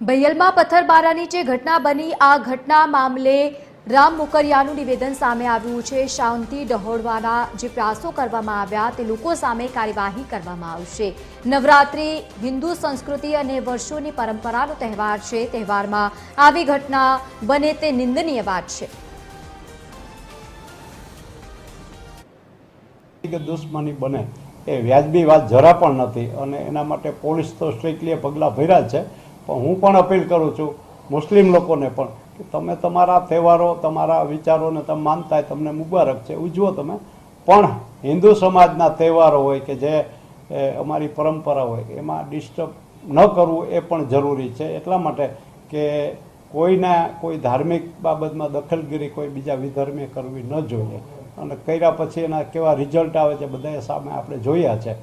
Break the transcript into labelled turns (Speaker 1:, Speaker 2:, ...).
Speaker 1: ભૈયલમાં પથ્થરબારાની જે ઘટના બની, આ ઘટના મામલે રામ મુકરિયાનું નિવેદન સામે આવ્યું છે. શાંતિ ડહોળવાના જે પ્રયાસો કરવામાં આવ્યા તે લોકો સામે કાર્યવાહી કરવામાં આવશે. નવરાત્રિ, હિન્દુ સંસ્કૃતિ અને વર્ષોની પરંપરાનો તહેવાર છે. તહેવારમાં આવી ઘટના બને તે નિંદનીય વાત છે.
Speaker 2: દુશ્મની બને એ વ્યાજબી વાત જરા પણ નથી અને એના માટે પોલીસ તો સ્ટ્રિક્ટલી પગલાં ભર્યા છે. પણ હું પણ અપીલ કરું છું, મુસ્લિમ લોકોને પણ, કે તમે તમારા તહેવારો, તમારા વિચારોને તમે માનતા તમને મુબારક છે. ઉજવો તમે, પણ હિન્દુ સમાજના તહેવારો હોય કે જે અમારી પરંપરા હોય, એમાં ડિસ્ટર્બ ન કરવું એ પણ જરૂરી છે. એટલા માટે કે કોઈના કોઈ ધાર્મિક બાબતમાં દખલગીરી કોઈ બીજા વિધર્મે કરવી ન જોઈએ. અને કર્યા પછી એના કેવા રિઝલ્ટ આવે છે, બધાએ સામે આપણે જોયા છે.